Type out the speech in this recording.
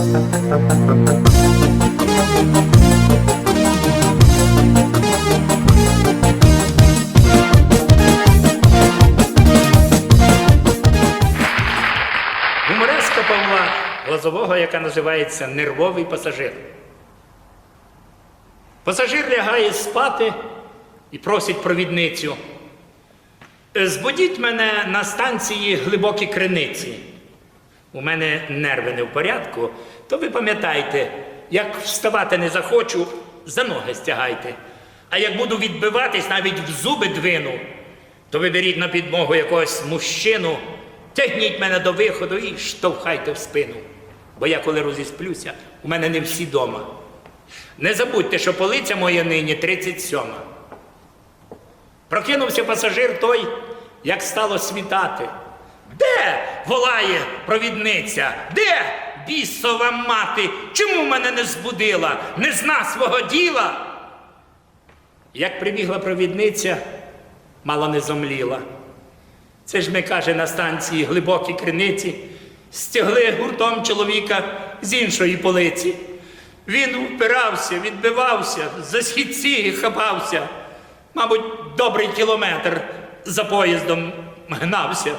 Гумореска Павла Глазового, яка називається Нервовий пасажир. Пасажир лягає спати і просить провідницю. Збудіть мене на станції глибокі криниці. У мене нерви не в порядку, то ви пам'ятайте, як вставати не захочу, за ноги стягайте. А як буду відбиватись, навіть в зуби двину, то ви беріть на підмогу якогось мужчину, тягніть мене до виходу і штовхайте в спину. Бо я коли розісплюся, у мене не всі дома. Не забудьте, що полиця моя нині 37. Прокинувся пасажир той, як стало світати. Де волає провідниця? Де бісова мати? Чому мене не збудила? Не зна свого діла? Як прибігла провідниця, мало не зомліла. Це ж ми, каже, на станції глибокі криниці, стягли гуртом чоловіка з іншої полиці. Він впирався, відбивався, за східці хапався. Мабуть, добрий кілометр за поїздом гнався.